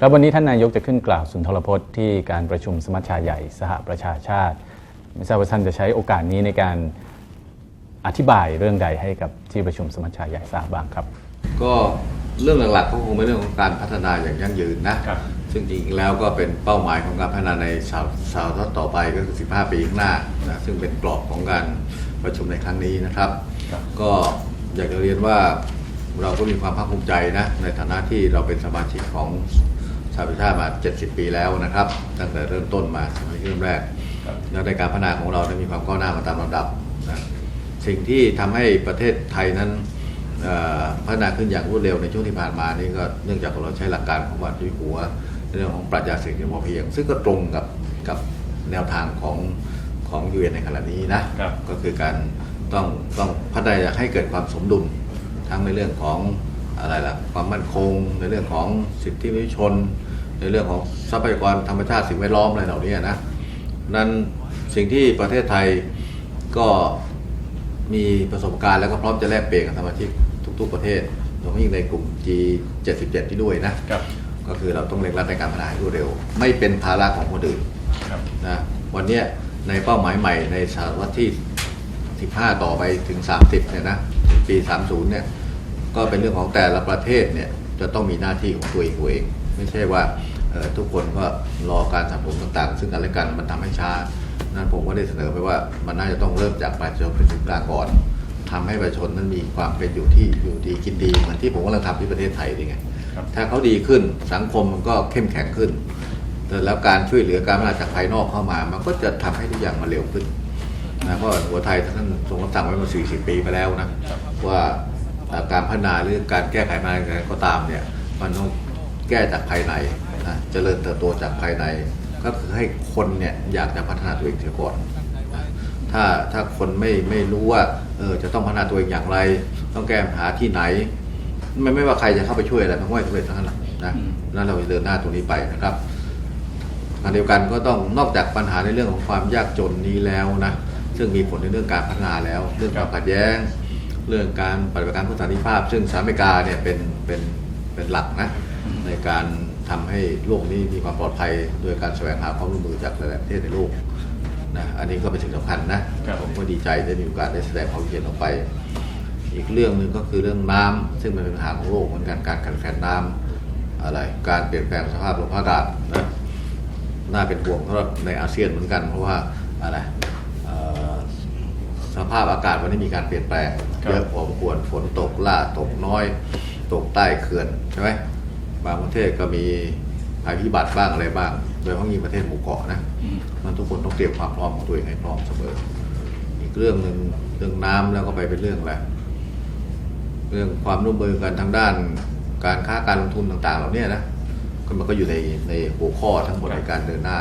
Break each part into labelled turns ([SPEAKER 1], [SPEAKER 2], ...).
[SPEAKER 1] แล้ววันนี้ท่านนายกจะขึ้นกล่าวสุนทรพจน์ที่การประชุมสมัชชาใหญ่สหประชาชาติ ไม่ทราบว่าท่านจะใช้โอกาสนี้ในการอธิบายเรื่องใดให้กับที่ประชุมสมัชชาใหญ่ทราบบ้างครับ
[SPEAKER 2] ก็เรื่องหลักๆก็คงเป็นเรื่องของการพัฒนาอย่างยั่งยืนนะ
[SPEAKER 1] ครับ
[SPEAKER 2] ซึ่งจริงๆแล้วก็เป็นเป้าหมายของการพัฒนาในสาวสาวทต่อไปก็คือ 15 ปีข้างหน้านะซึ่งเป็นกรอบของการประชุมในครั้งนี้นะครับ ก็อยากจะเรียนว่าเราก็มีความภาคภูมิใจนะในฐานะที่เราเป็นสมาชิกของ สหประชาชาติมา 70 ปีแล้วนะครับ ตั้งแต่เริ่มต้นมาสมัยเริ่มแรกแล้วในการพัฒนาของเราได้มีความก้าวหน้ามาตามลำดับนะสิ่งที่ทำให้ประเทศไทยนั้นเอ่อพัฒนาขึ้นอย่างรวดเร็วในช่วงที่ผ่านมานี่ก็เนื่องจากเราใช้หลักการของบาทวิหัวในเรื่องของปรัชญาเศรษฐกิจพอเพียง ซึ่งก็ตรงกับกับแนวทางของของยูเในขณะนี้นะ
[SPEAKER 1] ครับ
[SPEAKER 2] ก็คือการต้องต้องพัฒนาให้เกิดความสมดุลทั้งในเรื่องของอะไรล่ะความมั่นคงในเรื่องของสิทธิมนุษยชน ในเรื่องของทรัพยากรธรรมชาติสิ่งแวดล้อมอะไรเหล่านี้นะนั้นสิ่งที่ประเทศไทยก็มีประสบการณ์แล้วก็พร้อมจะแลกเปลี่ยนกับสมาชิกทุก ๆ ประเทศโดยเฉพาะยิ่งในกลุ่ม G77 ที่ด้วยนะ
[SPEAKER 1] ครับ
[SPEAKER 2] ก็คือเราต้องเร่งรัดในการพัฒนาให้รวดเร็ว ไม่เป็นภาระของคนอื่น
[SPEAKER 1] ครับ
[SPEAKER 2] นะวันเนี้ยในเป้าหมายใหม่ในศตวรรษที่ 15 ต่อไปถึง 30 เนี่ยนะถึงปี 30 เนี่ยก็เป็นเรื่องของแต่ละประเทศเนี่ยจะต้องมีหน้าที่ของตัวเองตัวเอง ไม่ใช่ว่าเอ่อทุกคนก็รอการสนับสนุนต่างๆ ซึ่งกันและกันมันทำให้ช้า นั้นผมก็ได้เสนอไปว่ามันน่าจะต้องเริ่มจากประชาชนเป็นศูนย์กลางก่อนทำให้ประชาชนนั้นมีความเป็นอยู่ที่อยู่ดีกินดีเหมือนที่ผมกำลังทำที่ประเทศไทยนี่ไง
[SPEAKER 1] ครับ
[SPEAKER 2] ถ้าเขาดีขึ้นสังคมมันก็เข้มแข็งขึ้นแต่แล้วการช่วยเหลือการพัฒนาจากภายนอกเข้ามา มันก็จะทำให้ทุกอย่างมันเร็วขึ้นนะเพราะหัวไทยท่านทรงรับสั่งไว้มา 40 ปีมาแล้วนะว่าเอ่อการพัฒนาหรือการแก้ไขปัญหาอะไรก็ตามเนี่ยมันต้อง แก้จากภายในนะเจริญเติบโตจากภายใน ก็คือให้คนเนี่ยอยากจะพัฒนาตัวเองเสียก่อนนะถ้าถ้าคนไม่ไม่รู้ว่าเออจะต้องพัฒนาตัวเองอย่างไร ต้องแก้ปัญหาที่ไหนไม่ไม่ว่าใครจะเข้าไปช่วยอะไรมันก็ไม่สำเร็จทั้งนั้นหรอกนะนั่นเราจะเดินหน้าตรงนี้ไปนะครับขณะเดียวกันก็ต้องนอกจากปัญหาในเรื่องของความยากจนนี้แล้วนะซึ่งมีผลในเรื่องการพัฒนาแล้ว เรื่องความขัดแย้ง เรื่องการปฏิบัติการเพื่อสันติภาพ ซึ่งสหรัฐอเมริกาเนี่ยเป็นเป็นเป็นหลักนะ ในการทำให้โลกนี้มีความปลอดภัย โดยการแสวงหาความร่วมมือจากหลาย ๆ ประเทศในโลกนะอันนี้ก็เป็นสิ่งสำคัญนะครับผมก็ดีใจได้มีโอกาสได้แสดงความคิดเห็นออกไป อีกเรื่องหนึ่งก็คือเรื่องน้ำซึ่งมันเป็นปัญหาของโลกเหมือนกันการขาดแคลนน้ำอะไรการเปลี่ยนแปลงสภาพลมอากาศนะน่าเป็นห่วงสำหรับในอาเซียนเหมือนกัน เพราะว่าอะไรเอ่อสภาพอากาศวันนี้มีการเปลี่ยนแปลง
[SPEAKER 1] ครับ
[SPEAKER 2] เยอะพอสมควรฝนตกล่าตกน้อย ตกใต้เขื่อนใช่ไหม บางประเทศก็มีภัยพิบัติบ้างอะไรบ้าง โดยเฉพาะยิ่งประเทศหมู่เกาะนะมันทุกคนต้องเตรียมความพร้อมของตัวเองให้พร้อมเสมอ อีกเรื่องหนึ่งเรื่องน้ำแล้วก็ไปเป็นเรื่องอะไรเรื่องความร่วมมือกันทางด้านการค้าการลงทุนต่าง ๆ เหล่านี้นะก็มันก็อยู่ในในหัวข้อทั้งหมดในการเดินหน้า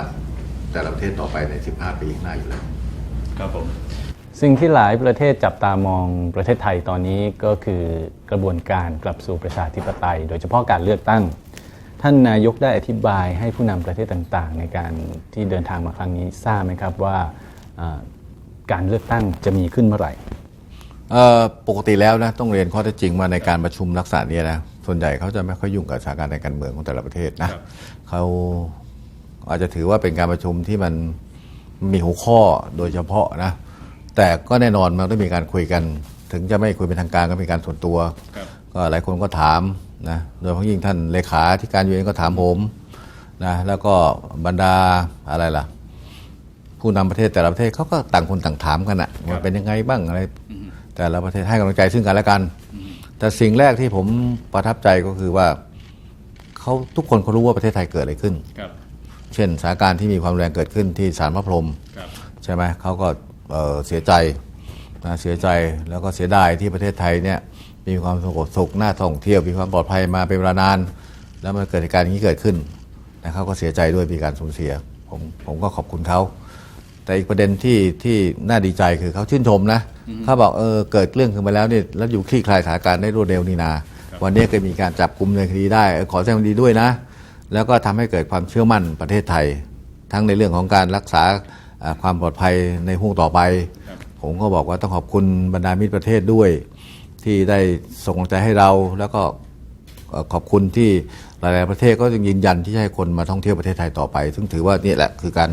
[SPEAKER 2] แต่ละประเทศต่อไปใน 15 ปีข้างหน้าอยู่แล้ว
[SPEAKER 1] ครับผม สิ่งที่หลายประเทศจับตามองประเทศไทยตอนนี้ก็คือกระบวนการกลับสู่ประชาธิปไตย โดยเฉพาะการเลือกตั้ง ท่านนายกได้อธิบายให้ผู้นำประเทศต่างๆ ในการที่เดินทางมาครั้งนี้ทราบไหมครับว่าอ่าการเลือกตั้งจะมีขึ้นเมื่อไหร่
[SPEAKER 2] เอ่อปกติแล้วนะต้องเรียนข้อเท็จจริงว่าในการประชุมลักษณะเนี้นะส่วนใหญ่เขาจะไม่ค่อยยุ่งกับสถานการณ์ในการเมืองของแต่ละประเทศนะเขาอาจจะถือว่าเป็นการประชุมที่มันมีหัวข้อโดยเฉพาะนะ แต่ก็แน่นอนมันต้องมีการคุยกัน ถึงจะไม่คุยเป็นทางการก็มีการส่วนตัว ก็หลายคนก็ถามนะโดยเฉพาะยิ่งท่านเลขาที่การยูเอ็นก็ถามผมนะแล้วก็บรรดาอะไรล่ะ ผู้นำประเทศแต่ละประเทศเขาก็ต่างคนต่างถามกันอะว่าเป็นยังไงบ้างอะไรแต่ละประเทศให้กำลังใจซึ่งกันและกัน แต่สิ่งแรกที่ผมประทับใจก็คือว่าเขาทุกคนเขารู้ว่าประเทศไทยเกิดอะไรขึ้น
[SPEAKER 1] ครับ
[SPEAKER 2] เช่นสถานการณ์ที่มีความแรงเกิดขึ้นที่สารพระพรหม
[SPEAKER 1] ครับ
[SPEAKER 2] ใช่ไหมเขาก็ เอ่อเสียใจนะเสียใจแล้วก็เสียดายที่ประเทศไทยเนี่ยมีความสงบสุขน่าท่องเที่ยวมีความปลอดภัยมาเป็นเวลานาน แล้วมันเกิดเหตุการณ์อย่างนี้เกิดขึ้นนะเขาก็เสียใจด้วยมีการสูญเสียผมผมก็ขอบคุณเขาแต่อีกประเด็นที่ที่น่าดีใจคือเขาชื่นชมนะเขาบอกเออเกิดเรื่องขึ้นมาแล้วเนี่ยแล้วอยู่คลี่คลายสถานการณ์ได้รวดเร็วนี่นา วันนี้ก็มีการจับกลุ่มในคดีได้เออขอแสดงความดีด้วยนะ แล้วก็ทำให้เกิดความเชื่อมั่นประเทศไทย ทั้งในเรื่องของการรักษาอ่า ความปลอดภัยในห่วงต่อไป ผมก็บอกว่าต้องขอบคุณบรรดามิตรประเทศด้วย ที่ได้ส่งกำลังใจให้เราแล้วก็เอ่อขอบคุณที่หลาย ๆ ประเทศก็ยังยืนยันที่จะให้คนมาท่องเที่ยวประเทศไทยต่อไป ซึ่งถือว่านี่แหละคือการ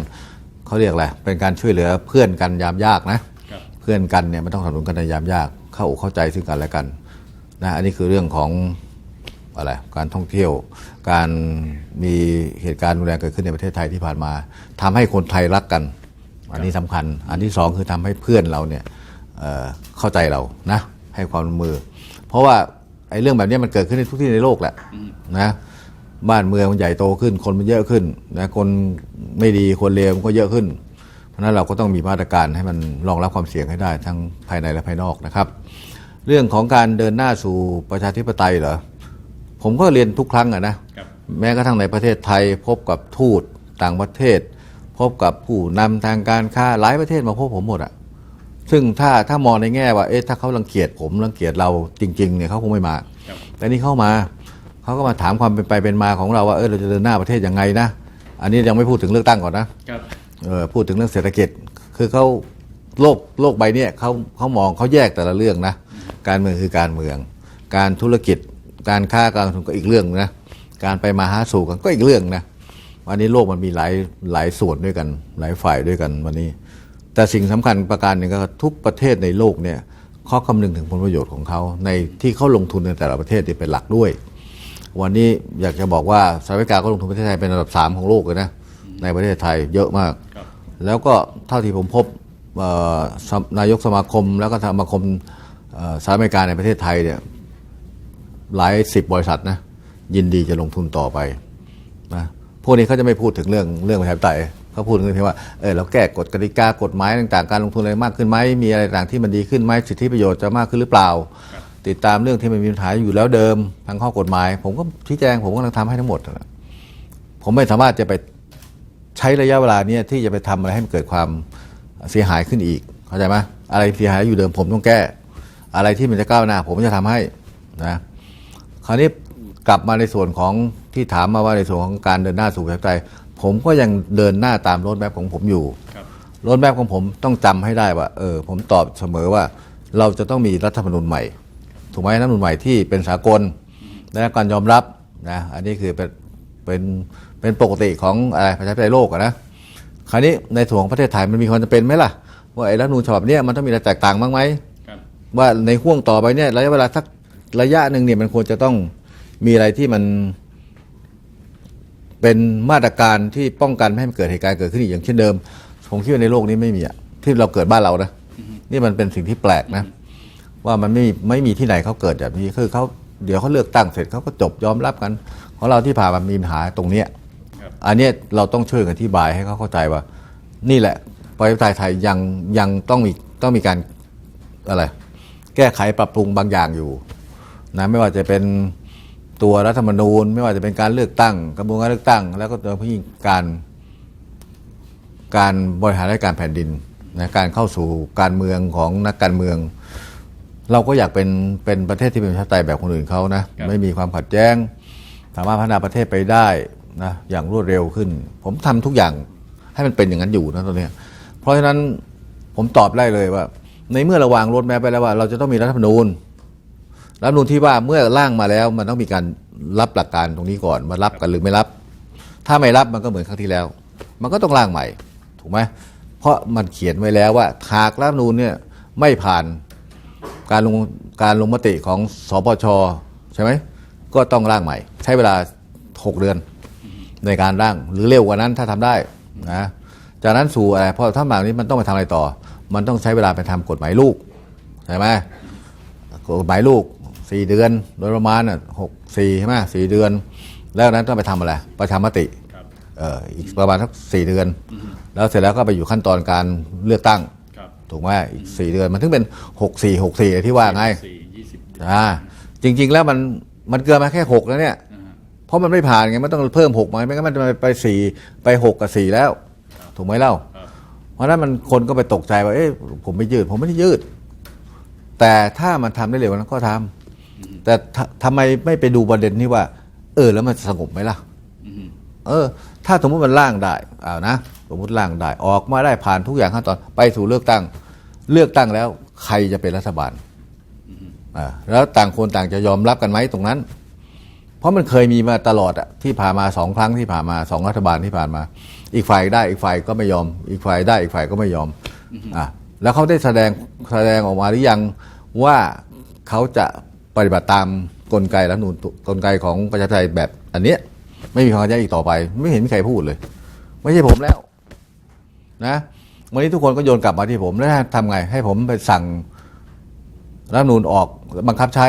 [SPEAKER 2] เขาเรียกอะไรเป็นการช่วยเหลือเพื่อนกันยามยากนะ
[SPEAKER 1] ครับ
[SPEAKER 2] เพื่อนกันเนี่ยมันต้องสนับสนุนกันในยามยาก เข้าอกเข้าใจซึ่งกันและกันนะอันนี้คือเรื่องของอะไรการท่องเที่ยว การมีเหตุการณ์รุนแรงเกิดขึ้นในประเทศไทยที่ผ่านมาทำให้คนไทยรักกัน อันนี้สำคัญ อันที่สองคือทำให้เพื่อนเราเนี่ยเอ่อเข้าใจเรานะให้ความร่วมมือ เพราะว่าไอ้เรื่องแบบนี้มันเกิดขึ้นในทุกที่ในโลกแหละนะบ้านเมืองมันใหญ่โตขึ้น คนมันเยอะขึ้นนะคนไม่ดีคนเลวมันก็เยอะขึ้น เพราะฉะนั้นเราก็ต้องมีมาตรการให้มันรองรับความเสี่ยงให้ได้ทั้งภายในและภายนอกนะครับ เรื่องของการเดินหน้าสู่ประชาธิปไตยเหรอผมก็เรียนทุกครั้งอะนะ
[SPEAKER 1] ครับ
[SPEAKER 2] แม้กระทั่งในประเทศไทยพบกับทูตต่างประเทศ พบกับผู้นำทางการค้าหลายประเทศมาพบผมหมดอะซึ่งถ้าถ้ามองในแง่ว่าเอ๊ะถ้าเขารังเกียจผมรังเกียจเราจริงๆเนี่ยเขาคงไม่มา
[SPEAKER 1] ครับ
[SPEAKER 2] แต่นี่เข้ามาเขาก็มาถามความเป็นไปเป็นมาของเราว่าเออเราจะเดินหน้าประเทศยังไงนะอันนี้ยังไม่พูดถึงเลือกตั้งก่อนนะ
[SPEAKER 1] ครับ
[SPEAKER 2] เออพูดถึงเรื่องเศรษฐกิจ คือเขาโลกโลกใบเนี้ยเขาเขามองเขาแยกแต่ละเรื่องนะการเมืองคือการเมือง การธุรกิจการค้าการลงทุนก็อีกเรื่องนะการไปมาหาสู่กันก็อีกเรื่องนะ วันนี้โลกมันมีหลายหลายส่วนด้วยกัน หลายฝ่ายด้วยกันวันนี้ แต่สิ่งสำคัญประการหนึ่งก็ทุกประเทศในโลกเนี่ยเขาคำนึงถึงผลประโยชน์ของเขาในที่เขาลงทุนในแต่ละประเทศนี่เป็นหลักด้วย วันนี้อยากจะบอกว่าสหรัฐอเมริกาก็ลงทุนประเทศไทยเป็นอันดับสามของโลกเลยนะในประเทศไทยเยอะมาก แล้วก็เท่าที่ผมพบนายกสมาคม แล้วก็สมาคมสหรัฐอเมริกาในประเทศไทยเนี่ยหลายสิบบริษัทนะยินดีจะลงทุนต่อไปนะ พวกนี้เขาจะไม่พูดถึงเรื่องเรื่องประชาธิปไตยเขาพูดถึงเรื่องที่ว่าเออเราแก้กฎกติกากฎหมายต่างๆ การลงทุนอะไรมากขึ้นไหมมีอะไรต่างที่มันดีขึ้นไหมสิทธิประโยชน์จะมากขึ้นหรือเปล่า ติดตามเรื่องที่มันมีปัญหาอยู่แล้วเดิมทางข้อกฎหมาย ผมก็ชี้แจงผมก็กำลังทำให้ทั้งหมด ผมไม่สามารถจะไปใช้ระยะเวลาเนี้ยที่จะไปทำอะไรให้มันเกิดความเสียหายขึ้นอีกเข้าใจไหมอะไรเสียหายอยู่เดิมผมต้องแก้ อะไรที่มันจะก้าวหน้า ผมจะทำให้นะคราวนี้ กลับมาในส่วนของที่ถามมาว่าในส่วนของการเดินหน้าสู่ประชาธิปไตยผมก็ยังเดินหน้าตามรถแมพของผมอยู่
[SPEAKER 1] ครับ
[SPEAKER 2] รถแมพของผมต้องจำให้ได้ว่า เออ ผมตอบเสมอว่า เราจะต้องมีรัฐธรรมนูญใหม่ ถูกไหมรัฐธรรมนูญใหม่ที่เป็นสากลได้รับการยอมรับนะอันนี้คือเป็นเป็นเป็นปกติของอะไรประชาธิปไตยโลกอะนะคราวนี้ในส่วนของประเทศไทยมันมีความจำเป็นไหมล่ะว่าไอ้รัฐธรรมนูญฉบับเนี้ยมันต้องมีอะไรแตกต่างบ้างไหม
[SPEAKER 1] ครับ
[SPEAKER 2] ว่าในห่วงต่อไปเนี่ยระยะเวลาสักระยะหนึ่งเนี่ยมันควรจะต้อง มีอะไรที่มันเป็นมาตรการที่ป้องกันไม่ให้มันเกิดเหตุการณ์เกิดขึ้นอีกอย่างเช่นเดิมผมคิดว่าในโลกนี้ไม่มีอะที่เราเกิดบ้านเรานะนี่มันเป็นสิ่งที่แปลกนะ ว่ามันไม่ไม่มีที่ไหนเขาเกิดแบบนี้คือเขาเดี๋ยวเขาเลือกตั้งเสร็จเขาก็จบยอมรับกัน ของเราที่ผ่านมามีปัญหาตรงเนี้ย
[SPEAKER 1] ครับ
[SPEAKER 2] อันเนี้ยเราต้องช่วยกันอธิบายให้เขาเข้าใจว่า นี่แหละประชาธิปไตยไทยยังยังต้องมีต้องมีการอะไร แก้ไขปรับปรุงบางอย่างอยู่นะไม่ว่าจะเป็น ตัวรัฐธรรมนูญ ไม่ว่าจะเป็นการเลือกตั้ง กระบวนการเลือกตั้ง แล้วก็โดยเฉพาะยิ่งการ การบริหารราชการแผ่นดินนะการเข้าสู่การเมืองของนักการเมือง เราก็อยากเป็นเป็นประเทศที่เป็นประชาธิปไตยแบบคนอื่นเขานะ
[SPEAKER 1] ครับ
[SPEAKER 2] ไม่มีความขัดแย้ง สามารถพัฒนาประเทศไปได้นะอย่างรวดเร็วขึ้น ผมทำทุกอย่างให้มันเป็นอย่างนั้นอยู่นะตอนเนี้ยเพราะฉะนั้นผมตอบได้เลยว่า ในเมื่อเราวางรถแมพไปแล้วว่า เราจะต้องมีรัฐธรรมนูญ รัฐมนูญที่ว่าเมื่อร่างมาแล้วมันต้องมีการรับหลักการตรงนี้ก่อนว่ารับกันหรือไม่รับ ถ้าไม่รับมันก็เหมือนครั้งที่แล้ว มันก็ต้องร่างใหม่ ถูกไหมเพราะมันเขียนไว้แล้วว่าหากรัฐมนูญเนี่ยไม่ผ่านการลงการลงมติของสปชใช่ไหมก็ต้องร่างใหม่ ใช้เวลา 6 เดือนในการร่าง หรือเร็วกว่านั้นถ้าทำได้นะจากนั้นสู่อะไรเพราะถ้าแบบนี้มันต้องไปทำอะไรต่อ มันต้องใช้เวลาไปทำกฎหมายลูกใช่ไหมกฎหมายลูก สี่เดือนโดยประมาณน่ะหกสี่ใช่ไหมสี่เดือน แล้วนั้นต้องไปทำอะไรประชามติ
[SPEAKER 1] ครับ
[SPEAKER 2] เอ่ออีกประมาณสักสี่เดือน แล้วเสร็จแล้วก็ไปอยู่ขั้นตอนการเลือกตั้ง
[SPEAKER 1] ครับ
[SPEAKER 2] ถูกไหมอีกสี่เดือนมันถึงเป็นหกสี่หกสี่ที่ว่าไง
[SPEAKER 1] สี่ยี่สิบ
[SPEAKER 2] อ่าจริง ๆ แล้วมันมันเกินมาแค่หกแล้วเนี่ย
[SPEAKER 1] อ่าฮะ
[SPEAKER 2] เพราะมันไม่ผ่านไงมันต้องเพิ่มหกมาไม่งั้นมันจะไปสี่ไปหกกับสี่แล้ว ถูกไหมเล่า
[SPEAKER 1] ครับ
[SPEAKER 2] เพราะฉะนั้นมันคนก็ไปตกใจว่าเอ๊ะผมไม่ยืด ผมไม่ได้ยืด แต่ถ้ามันทำได้เร็วกว่านั้นก็ทำ แต่ททำไมไม่ไปดูประเด็นนี้ว่า เออ แล้วมันสงบไหมล่ะ
[SPEAKER 1] อืม
[SPEAKER 2] เออ ถ้าสมมติมันร่างได้เอานะสมมติร่างได้ออกมาได้ผ่านทุกอย่างขั้นตอนไปสู่เลือกตั้ง เลือกตั้งแล้ว ใครจะเป็นรัฐบาลอ่าแล้วต่างคนต่างจะยอมรับกันไหมตรงนั้น เพราะมันเคยมีมาตลอดอะที่ผ่านมาสองครั้งที่ผ่านมาสองรัฐบาลที่ผ่านมา อีกฝ่ายได้อีกฝ่ายก็ไม่ยอม อีกฝ่ายได้อีกฝ่ายก็ไม่ยอมอะแล้วเขาได้แสดงแสดงออกมาหรือยังว่าเขาจะ ปฏิบัติตามกลไกรัฐธรรมนูนกลไกของประชาธิปไตยแบบอันเนี้ยไม่มีความขัดแย้งอีกต่อไป ไม่เห็นมีใครพูดเลย ไม่ใช่ผมแล้ว นะวันนี้ทุกคนก็โยนกลับมาที่ผมแล้วทำไง ให้ผมไปสั่งรัฐธรรมนูนออกบังคับใช้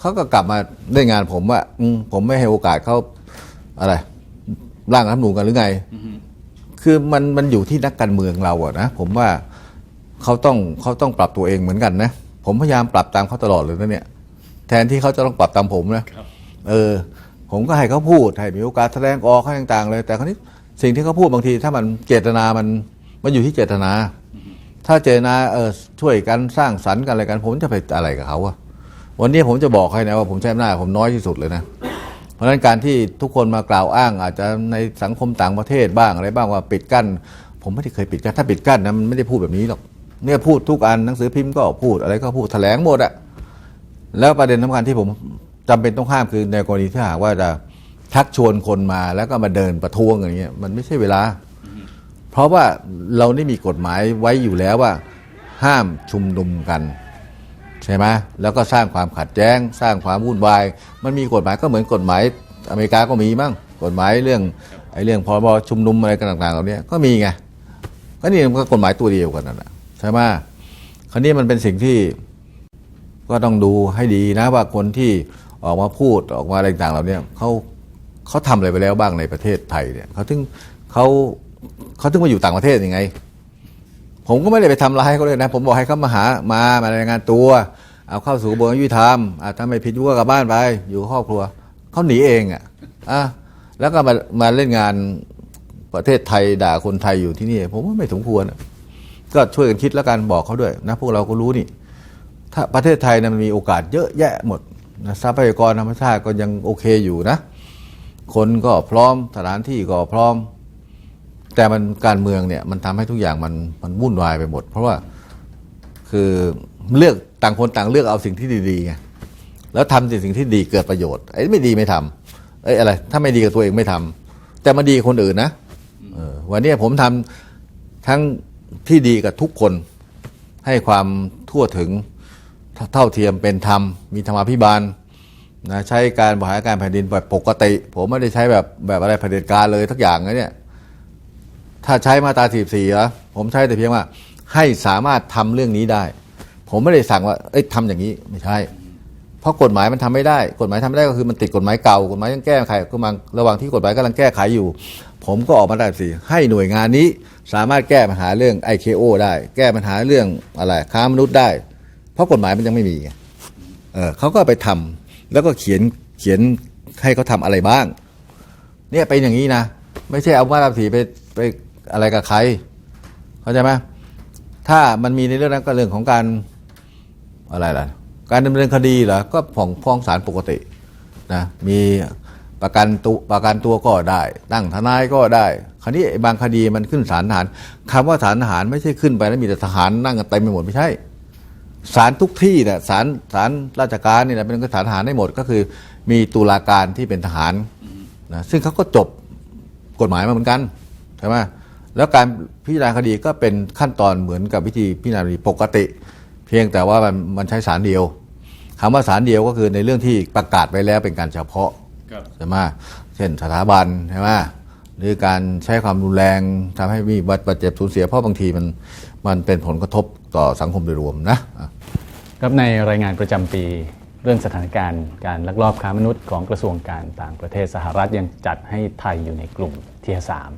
[SPEAKER 2] เขาก็กลับมาได้งานผมว่าอืมผมไม่ให้โอกาสเขาอะไรร่างรัฐธรรมนูนกันหรือไงคือมันมันอยู่ที่นักการเมืองเราอะนะผมว่าเขาต้องเขาต้องปรับตัวเองเหมือนกันนะ ผมพยายามปรับตามเขาตลอดเลยนะเนี่ย แทนที่เขาจะต้องปรับตามผมนะเออ ผมก็ให้เขาพูดให้มีโอกาสแสดงออกให้ต่างๆ เลย แต่คราวนี้สิ่งที่เขาพูดบางที ถ้ามันเจตนามันมันอยู่ที่เจตนา ถ้าเจตนาเออช่วยกันสร้างสรรค์กันอะไรกัน ผมจะไปอะไรกับเขาอะวันนี้ผมจะบอกให้นะว่าผมใช้อำนาจผมน้อยที่สุดเลยนะเพราะฉะนั้นการที่ทุกคนมากล่าวอ้าง อาจจะในสังคมต่างประเทศบ้างอะไรบ้างว่าปิดกั้น ผมไม่ได้เคยปิดกั้นถ้าปิดกั้นนะมันไม่ได้พูดแบบนี้หรอกเนี่ยพูดทุกอันหนังสือพิมพ์ก็พูดอะไรก็พูดแถลงหมดอะ แล้วประเด็นสำคัญที่ผมจำเป็นต้องห้ามคือในกรณีที่หากว่าจะชักชวนคนมาแล้วก็มาเดินประท้วงอย่างเงี้ยมันไม่ใช่เวลา เพราะว่าเรานี่มีกฎหมายไว้อยู่แล้วว่า ห้ามชุมนุมกัน ใช่ไหมแล้วก็สร้างความขัดแย้ง สร้างความวุ่นวาย มันมีกฎหมายก็เหมือนกฎหมายอเมริกาก็มีมั้งกฎหมายเรื่องไอ้เรื่องพรบชุมนุมอะไรกันต่างๆเหล่านี้ก็มีไงก็นี่มันก็กฎหมายตัวเดียวกันนั่นแหละใช่ไหมคราวนี้มันเป็นสิ่งที่ ก็ต้องดูให้ดีนะว่าคนที่ออกมาพูดออกมาอะไรต่างเหล่านี้เขาเขาทำอะไรไปแล้วบ้างในประเทศไทยเนี่ยเขาถึงเขาเขาถึงมาอยู่ต่างประเทศยังไง ผมก็ไม่ได้ไปทำร้ายเขาเลยนะ ผมบอกให้เขามาหามา มารายงานตัว เอาเข้าสู่กระบวนการยุติธรรมอะถ้าไม่ผิดก็กลับบ้านไป อยู่กับครอบครัวเขาหนีเองอะอะแล้วก็มามาเล่นงานประเทศไทยด่าคนไทยอยู่ที่นี่ ผมว่าไม่สมควรก็ช่วยกันคิดแล้วกันบอกเขาด้วยนะพวกเราก็รู้นี่ ถ้าประเทศไทยนะมันมีโอกาสเยอะแยะหมดนะทรัพยากรธรรมชาติก็ยังโอเคอยู่นะ คนก็พร้อมสถานที่ก็พร้อม แต่มันการเมืองเนี่ยมันทำให้ทุกอย่างมันมันวุ่นวายไปหมด เพราะว่าคือเลือกต่างคนต่างเลือกเอาสิ่งที่ดีๆไงแล้วทำสิ่งที่ดีเกิดประโยชน์ไอ้ไม่ดีไม่ทำไอ้อะไร ถ้าไม่ดีกับตัวเองไม่ทำแต่มาดีกับคนอื่นนะวันนี้ผมทำทั้งที่ดีกับทุกคนให้ความทั่วถึง เท่าเทียมเป็นธรรม มีธรรมาภิบาลนะใช้การบริหารการแผ่นดินแบบปกติ ผมไม่ได้ใช้แบบแบบอะไรเผด็จการเลยทักอย่างนะเนี่ยถ้าใช้มาตรา44เหรอผมใช้แต่เพียงว่า ให้สามารถทำเรื่องนี้ได้ ผมไม่ได้สั่งว่าเอ้ยทำอย่างนี้ไม่ใช่ เพราะกฎหมายมันทำไม่ได้ กฎหมายทำไม่ได้ก็คือมันติดกฎหมายเก่ากฎหมายยังแก้ไขก็มังระหว่างที่กฎหมายกำลังแก้ไขอยู่ ผมก็ออกมาได้สิให้หน่วยงานนี้สามารถแก้ปัญหาเรื่อง IKO ได้ แก้ปัญหาเรื่องอะไรค้ามนุษย์ได้ เพราะกฎหมายมันยังไม่มีไงเออเขาก็ไปทำแล้วก็เขียนเขียนให้เขาทำอะไรบ้าง เนี่ยเป็นอย่างนี้นะ ไม่ใช่เอามาตราสีไปไปอะไรกับใคร เข้าใจไหมถ้ามันมีในเรื่องนั้นก็เรื่องของการอะไรล่ะ การดำเนินคดีเหรอก็ฟ้องฟ้องศาลปกตินะมีประกันตัวประกันตัวก็ได้ ตั้งทนายก็ได้คราวนี้บางคดีมันขึ้นศาลทหารคำว่าศาลทหารไม่ใช่ขึ้นไปแล้วมีแต่ทหารนั่งกันเต็มไปหมดไม่ใช่ ศาลทุกที่เนี่ยศาลศาลราชการเนี่ยนะเป็นศาลทหารได้หมด ก็คือมีตุลาการที่เป็นทหารนะซึ่งเขาก็จบกฎหมายมาเหมือนกันใช่ไหมแล้วการพิจารณาคดีก็เป็นขั้นตอนเหมือนกับวิธีพิจารณาคดีปกติ เพียงแต่ว่ามันมันใช้ศาลเดียวคำว่าศาลเดียวก็คือในเรื่องที่ประกาศไว้แล้วเป็นการเฉพาะ
[SPEAKER 1] ครับ
[SPEAKER 2] ใช่ไหมเช่นสถาบันใช่ไหมหรือการใช้ความรุนแรงทำให้มีบาดเจ็บสูญเสียเพราะบางทีมันมันเป็นผลกระทบต่อสังคมโดยรวมนะ
[SPEAKER 1] ครับในรายงานประจำปีเรื่องสถานการณ์การลักลอบค้ามนุษย์ของกระทรวงการต่างประเทศสหรัฐยังจัดให้ไทยอยู่ในกลุ่มเทียสาม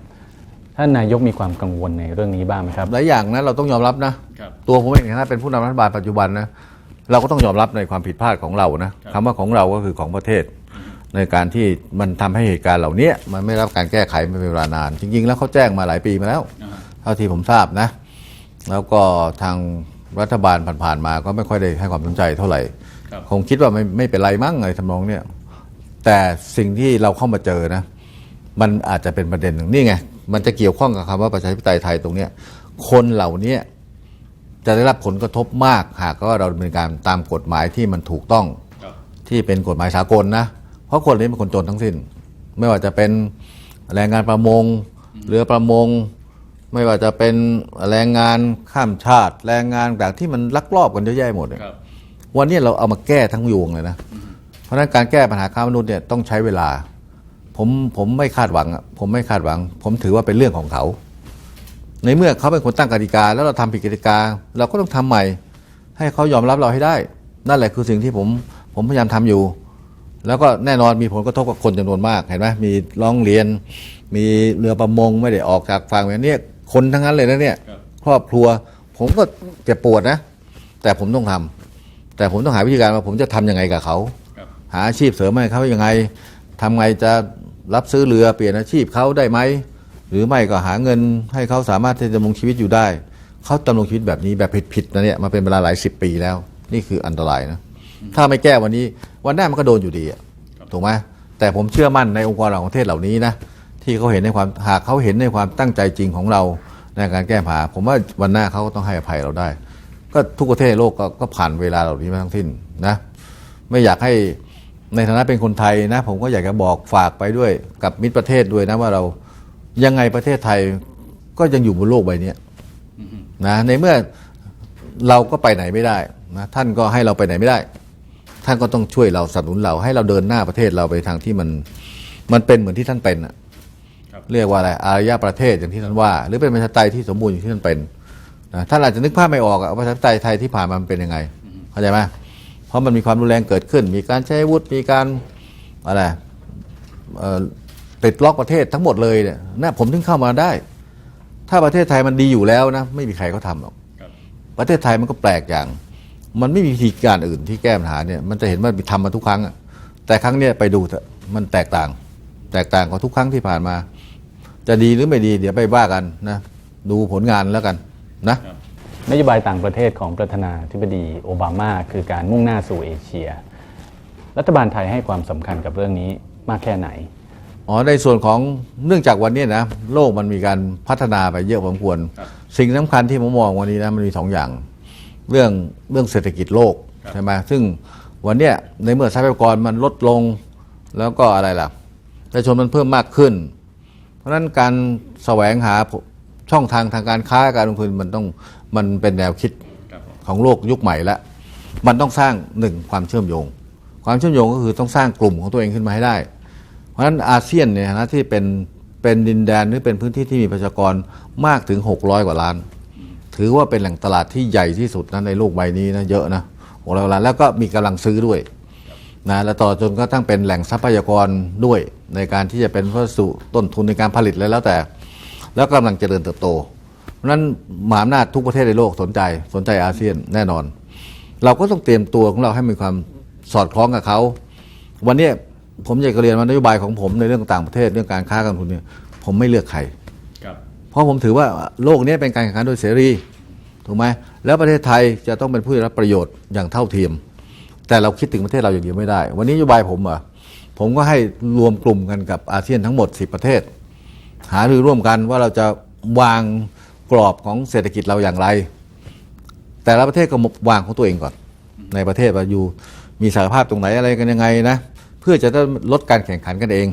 [SPEAKER 1] ท่านนายกมีความกังวลในเรื่องนี้บ้างไหมครับ
[SPEAKER 2] หลายอย่างนะเราต้องยอมรับนะครับตัวผมเองในฐานะเป็นผู้นำรัฐบาลปัจจุบันนะเราก็ต้องยอมรับในความผิดพลาดของเรานะคำว่าของเราก็คือของประเทศ ในการที่มันทำให้เหตุการณ์เหล่านี้มันไม่รับการแก้ไขมาเป็นเวลานาน จริง ๆ แล้วเขาแจ้งมาหลายปีมาแล้วเท่าที่ผมทราบนะ แล้วก็ทาง รัฐบาลผ่านๆมาก็ไม่ค่อยได้ให้ความสนใจเท่าไหร่
[SPEAKER 1] ครับ
[SPEAKER 2] คงคิดว่าไม่ไม่เป็นไรมั้งอะไรทำนองเนี้ยแต่สิ่งที่เราเข้ามาเจอนะ มันอาจจะเป็นประเด็นหนึ่งนี่ไง มันจะเกี่ยวข้องกับคำว่าประชาธิปไตยไทยตรงเนี้ยคนเหล่านี้จะได้รับผลกระทบมาก หากว่าเราดำเนินการตามกฎหมายที่มันถูกต้องที่เป็นกฎหมายสากลนะ เพราะคนเหล่านี้เป็นคนจนทั้งสิ้น ไม่ว่าจะเป็นแรงงานประมงเรือประมง ไม่ว่าจะเป็นแรงงานข้ามชาติ แรงงานแบบที่มันลักลอบกันเยอะแยะหมดเลย
[SPEAKER 3] ครับ
[SPEAKER 2] วันนี้เราเอามาแก้ทั้งยวงเลยนะ เพราะฉะนั้นการแก้ปัญหาค้ามนุษย์เนี่ยต้องใช้เวลา ผมผมไม่คาดหวังอะผมไม่คาดหวัง ผมถือว่าเป็นเรื่องของเขา ในเมื่อเขาเป็นคนตั้งกติกา แล้วเราทำผิดกติกา เราก็ต้องทำใหม่ ให้เขายอมรับเราให้ได้ นั่นแหละคือสิ่งที่ผมผมพยายามทำอยู่ แล้วก็แน่นอนมีผลกระทบกับคนจำนวนมากเห็นไหมมีร้องเรียนมีเรือประมงไม่ได้ออกจากฝั่งแบบนี้ คนทั้งนั้นเลยนะเนี่ย
[SPEAKER 3] ครับ
[SPEAKER 2] ครอบครัว ผมก็เจ็บปวดนะ แต่ผมต้องทำแต่ผมต้องหาวิธีการว่าผมจะทำยังไงกับเขา
[SPEAKER 3] ครับ
[SPEAKER 2] หาอาชีพเสริมให้เขายังไงทำไงจะรับซื้อเรือเปลี่ยนอาชีพเขาได้ไหม หรือไม่ก็หาเงินให้เขาสามารถที่จะดำรงชีวิตอยู่ได้ เขาดำรงชีวิตแบบนี้แบบผิดๆนะเนี่ยมาเป็นเวลาหลายสิบปีแล้ว นี่คืออันตรายนะ ถ้าไม่แก้วันนี้ วันหน้ามันก็โดนอยู่ดีอะถูกไหมแต่ผมเชื่อมั่นในองค์กรของประเทศเหล่านี้นะ ที่เขาเห็นในความหากเขาเห็นในความตั้งใจจริงของเราในการแก้ปัญหา ผมว่าวันหน้าเขาก็ต้องให้อภัยเราได้ ก็ทุกประเทศโลกก็ก็ผ่านเวลาเหล่านี้มาทั้งสิ้นนะไม่อยากให้ในฐานะเป็นคนไทยนะ ผมก็อยากจะบอกฝากไปด้วยกับมิตรประเทศด้วยนะว่าเรายังไงประเทศไทยก็ยังอยู่บนโลกใบนี้นะในเมื่อเราก็ไปไหนไม่ได้นะท่านก็ให้เราไปไหนไม่ได้ ท่านก็ต้องช่วยเราสนับสนุนเราให้เราเดินหน้าประเทศเราไปทางที่มันมันเป็นเหมือนที่ท่านเป็นอะ เรียกว่าอะไรอารยประเทศอย่างที่ท่านว่า หรือเป็นประชาธิปไตยที่สมบูรณ์อย่างที่ท่านเป็นนะท่านอาจจะนึกภาพไม่ออกอะว่าประชาธิปไตยไทยที่ผ่านมามันเป็นยังไงเข้าใจไหมเพราะมันมีความรุนแรงเกิดขึ้น มีการใช้อาวุธมีการอะไรเอ่อติดล็อกประเทศทั้งหมดเลยเนี่ยนะผมถึงเข้ามาได้ ถ้าประเทศไทยมันดีอยู่แล้วนะไม่มีใครเขาทำหรอก
[SPEAKER 3] ครับ
[SPEAKER 2] ประเทศไทยมันก็แปลกอย่าง มันไม่มีวิธีการอื่นที่แก้ปัญหาเนี่ยมันจะเห็นว่าทำมาทุกครั้งอะแต่ครั้งเนี้ยไปดูเถอะมันแตกต่าง แตกต่างกว่าทุกครั้งที่ผ่านมา จะดีหรือไม่ดีเดี๋ยวไปว่ากันนะดูผลงานแล้วกันนะ
[SPEAKER 1] นโยบายต่างประเทศของประธานาธิบดีโอบามาคือการมุ่งหน้าสู่เอเชีย รัฐบาลไทยให้ความสำคัญกับเรื่องนี้มากแค่ไหน
[SPEAKER 2] อ๋อในส่วนของเนื่องจากวันนี้นะโลกมันมีการพัฒนาไปเยอะพอสมควร
[SPEAKER 3] ครับ
[SPEAKER 2] สิ่งสำคัญที่ผมมองวันนี้นะมันมีสองอย่าง เรื่องเรื่องเศรษฐกิจโลก
[SPEAKER 3] ครับ
[SPEAKER 2] ใช่ไหมซึ่งวันเนี้ยในเมื่อทรัพยากรมันลดลง แล้วก็อะไรล่ะประชาชนมันเพิ่มมากขึ้นเพ ราะฉะนั้นการแสวงหาช่องทางทางการค้าการลงทุนมันต้องมันเป็นแนวคิด
[SPEAKER 3] ครับผม
[SPEAKER 2] ของโลกยุคใหม่แล้วมันต้องสร้างหนึ่งความเชื่อมโยง ความเชื่อมโยงก็คือต้องสร้างกลุ่มของตัวเองขึ้นมาให้ได้ เพราะฉะนั้นอาเซียนเนี่ยนะที่เป็นเป็นดินแดนหรือเป็นพื้นที่ที่มีประชากรมากถึง 600 กว่าล้าน ถือว่าเป็นแหล่งตลาดที่ใหญ่ที่สุดนะในโลกใบนี้นะเยอะนะหกร้อยกว่าล้านแล้วก็มีกำลังซื้อด้วย นะและต่อจนก็ตั้งเป็นแหล่งทรัพยากรด้วยในการที่จะเป็นวัสดุต้นทุนในการผลิตเลยแล้วแต่ แล้วกำลังเจริญเติบโต เพราะฉะนั้นมหาอำนาจทุกประเทศในโลกสนใจสนใจอาเซียนแน่นอน เราก็ต้องเตรียมตัวของเราให้มีความสอดคล้องกับเขาวันเนี้ยผมอยากจะเรียนว่านโยบายของผมในเรื่องต่างประเทศเรื่องการค้าการลงทุนเนี่ยผมไม่เลือกใคร
[SPEAKER 3] ครับ
[SPEAKER 2] เพราะผมถือว่าโลกนี้เป็นการแข่งขันโดยเสรีถูกไหมแล้วประเทศไทยจะต้องเป็นผู้ได้รับประโยชน์อย่างเท่าเทียม แต่เราคิดถึงประเทศเราอย่างเดียวไม่ได้ วันนี้นโยบายผมอะผมก็ให้รวมกลุ่มกันกับอาเซียนทั้งหมด 10 ประเทศ หารือร่วมกันว่าเราจะวางกรอบของเศรษฐกิจเราอย่างไร แต่ละประเทศก็วางของตัวเองก่อน ในประเทศว่าอยู่มีศักยภาพตรงไหนอะไรกันยังไงนะเพื่อจะได้ลดการแข่งขันกันเอง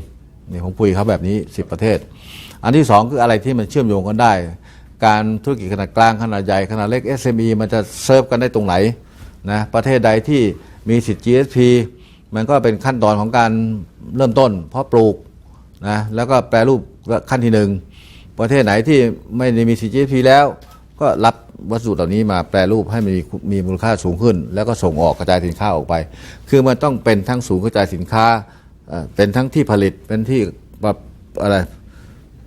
[SPEAKER 2] นี่ผมคุยกับเขาแบบนี้ 10 ประเทศ อันที่สองคืออะไรที่มันเชื่อมโยงกันได้ การธุรกิจขนาดกลางขนาดใหญ่ขนาดเล็ก SME มันจะเซิร์ฟกันได้ตรงไหนนะประเทศใดที่ มีสิทธิ์ GSP มันก็เป็นขั้นตอนของการเริ่มต้น เพราะปลูกนะแล้วก็แปรรูปขั้นที่หนึ่งประเทศไหนที่ไม่ได้มีสิทธิ์ GSP แล้ว ก็รับวัสดุเหล่านี้มาแปรรูปให้มันมีมีมูลค่าสูงขึ้น แล้วก็ส่งออกกระจายสินค้าออกไป คือมันต้องเป็นทั้งศูนย์กระจายสินค้าเอ่อเป็นทั้งที่ผลิตเป็นที่แบบอะไร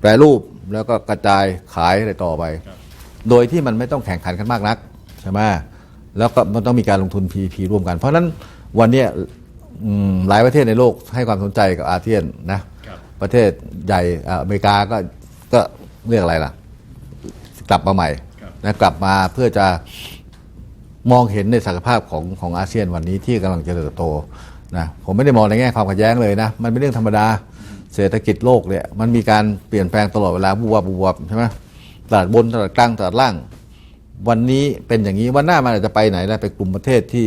[SPEAKER 2] แปรรูปแล้วก็กระจายขายอะไรต่อไป โดยที่มันไม่ต้องแข่งขันกันมากนักใช่ไหม แล้วก็มันต้องมีการลงทุน PPP ร่วมกัน เพราะฉะนั้นวันเนี้ยอืมหลายประเทศในโลกให้ความสนใจกับอาเซียนนะ
[SPEAKER 3] ครับ
[SPEAKER 2] ประเทศใหญ่อะอเมริกาก็ก็เรียกอะไรล่ะ กลับมาใหม่
[SPEAKER 3] ครับ
[SPEAKER 2] นะกลับมาเพื่อจะมองเห็นในศักยภาพของของอาเซียนวันนี้ที่กำลังจะเติบโตนะผมไม่ได้มองในแง่ความขัดแย้งเลยนะ มันเป็นเรื่องธรรมดาเศรษฐกิจโลกเนี่ยมันมีการเปลี่ยนแปลงตลอดเวลาบูวับบูวับใช่ไหมตลาดบนตลาดกลางตลาดล่าง วันนี้เป็นอย่างนี้วันหน้ามันอาจจะไปไหนได้ไปกลุ่มประเทศที่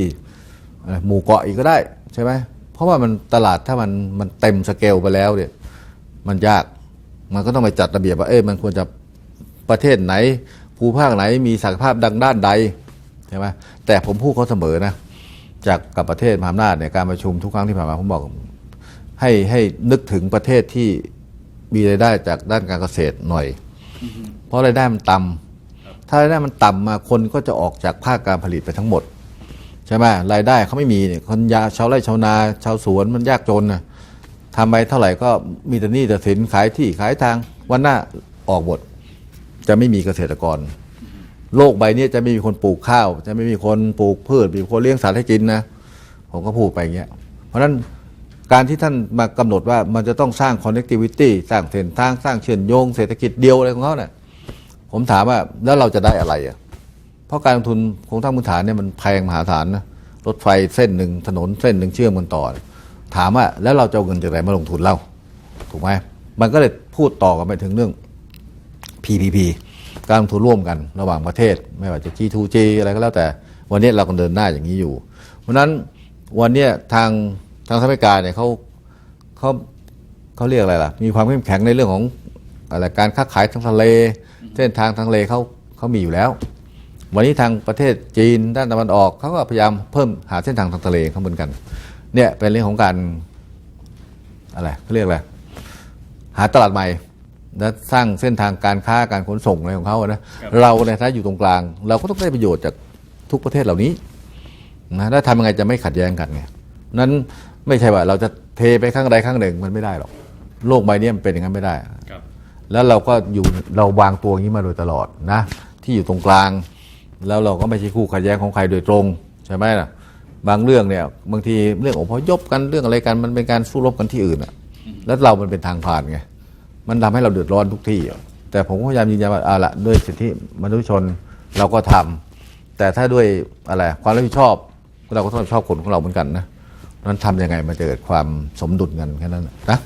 [SPEAKER 2] หมู่เกาะอีกก็ได้ใช่ไหมเพราะว่ามันตลาดถ้ามันมันเต็มสเกลไปแล้วเนี่ยมันยากมันก็ต้องไปจัดระเบียบว่าเอ้ยมันควรจะประเทศไหน ภูมิภาคไหนมีศักยภาพดังด้านใดใช่ไหมแต่ผมพูดเขาเสมอนะจากกับประเทศมหาอำนาจเนี่ยการประชุมทุกครั้งที่ผ่านมาผมบอกให้ให้นึกถึงประเทศที่มีรายได้จากด้านการเกษตรหน่อย เพราะรายได้มันต่ำ ถ้ารายได้มันต่ำมาคนก็จะออกจากภาคการผลิตไปทั้งหมดใช่ไหมรายได้เขาไม่มีเนี่ยคนยาชาวไร่ชาวนา ชาวสวนมันยากจนนะทำไปเท่าไหร่ก็มีแต่นี้แต่สินขายที่ขายทางวันหน้าออกหมดจะไม่มีเกษตรกร โลกใบนี้จะไม่มีคนปลูกข้าว จะไม่มีคนปลูกพืชมีคนเลี้ยงสัตว์ให้กินนะผมก็พูดไปอย่างเงี้ยเพราะฉะนั้นการที่ท่านมากำหนดว่ามันจะต้องสร้าง connectivity สร้างเส้นทางสร้างเชื่อมโยงเศรษฐกิจเดียวอะไรของเขาเนี่ย ผมถามว่าแล้วเราจะได้อะไรอะเพราะการลงทุนโครงสร้างพื้นฐานเนี่ยมันแพงมหาศาลนะรถไฟเส้นหนึ่งถนนเส้นหนึ่งเชื่อมกันต่อ ถามว่าแล้วเราจะเอาเงินจากไหนมาลงทุนเล่าถูกไหมมันก็เลยพูดต่อกันไปถึงเรื่อง PPP การลงทุนร่วมกันระหว่างประเทศ ไม่ว่าจะ G2G อะไรก็แล้วแต่ วันนี้เราก็เดินหน้าอย่างนี้อยู่ เพราะนั้นวันนี้ทางทางสหรัฐอเมริกาเนี่ยเขาเขาเขาเรียกอะไรล่ะ มีความเข้มแข็งในเรื่องของอะไรการค้าขายทางทะเล ส้นทางทางทะเลเขาเขามีอยู่แล้ว วันนี้ทางประเทศจีนด้านตะวันออกเขาก็พยายามเพิ่มหาเส้นทางทางทะเลเขาเหมือนกันเนี่ยเป็นเรื่องของการอะไรเขาเรียกอะไรหาตลาดใหม่และสร้างเส้นทางการค้าการขนส่งอะไรของเขาอะนะเราในฐานะอยู่ตรงกลาง เราก็ต้องได้ประโยชน์จากทุกประเทศเหล่านี้นะแล้วทำยังไงจะไม่ขัดแย้งกันไงนั้นไม่ใช่ว่าเราจะเทไปข้างใดข้างหนึ่งมันไม่ได้หรอกโลกใบนี้มันเป็นอย่างนั้นไม่ได้
[SPEAKER 3] ครับ
[SPEAKER 2] แล้วเราก็อยู่เราวางตัวอย่างนี้มาโดยตลอดนะที่อยู่ตรงกลาง แล้วเราก็ไม่ใช่คู่ขัดแย้งของใครโดยตรงใช่ไหมล่ะบางเรื่องเนี่ยบางทีเรื่องอพยพกันเรื่องอะไรกันมันเป็นการสู้รบกันที่อื่นอะแล้วเรามันเป็นทางผ่านไงมันทำให้เราเดือดร้อนทุกที่แต่ผมพยายามยืนยันว่าเอาละด้วยสิทธิมนุษยชนเราก็ทำแต่ถ้าด้วยอะไรความรับผิดชอบเราก็ต้องรับผิดชอบคนของเราเหมือนกันนะนั้นทำยังไงมันจะเกิดความสมดุลกันแค่นั้นนะ